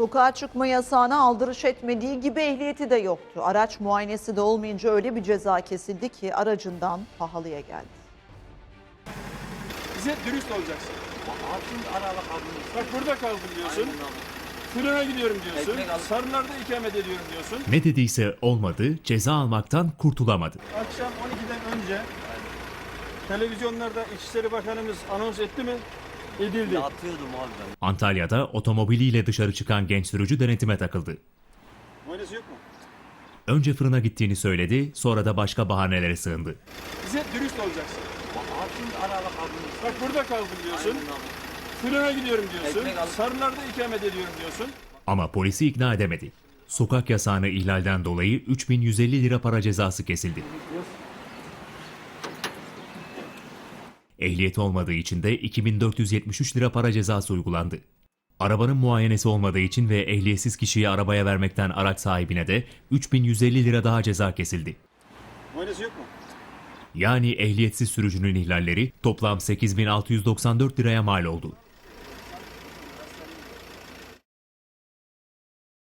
Sokağa çıkma yasağına aldırış etmediği gibi ehliyeti de yoktu. Araç muayenesi de olmayınca öyle bir ceza kesildi ki aracından pahalıya geldi. Bize dürüst olacaksın. Abi şimdi kaldınız. Bak burada kaldım diyorsun. Fırına gidiyorum diyorsun. Ekmek al. Sarılarda ikamet ediyorum diyorsun. Ne dediyse olmadı, ceza almaktan kurtulamadı. Akşam 12'den önce televizyonlarda İçişleri Bakanımız anons etti mi? Edildi. Yatıyordum abi ben. Antalya'da otomobiliyle dışarı çıkan genç sürücü denetime takıldı. Muayenesi yok mu? Önce fırına gittiğini söyledi, sonra da başka bahanelere sığındı. Bize dürüst olacaksın. Abi şimdi araba kaldınız. Bak burada kaldım diyorsun. Aynen abi. Fırına gidiyorum diyorsun. Ekmek al. Sarılarda ikamet ediyorum diyorsun. Ama polisi ikna edemedi. Sokak yasağını ihlalden dolayı 3150 lira para cezası kesildi. Ehliyeti olmadığı için de 2473 lira para cezası uygulandı. Arabanın muayenesi olmadığı için ve ehliyetsiz kişiyi arabaya vermekten araç sahibine de 3150 lira daha ceza kesildi. Muayenesi yok mu? Yani ehliyetsiz sürücünün ihlalleri toplam 8694 liraya mal oldu.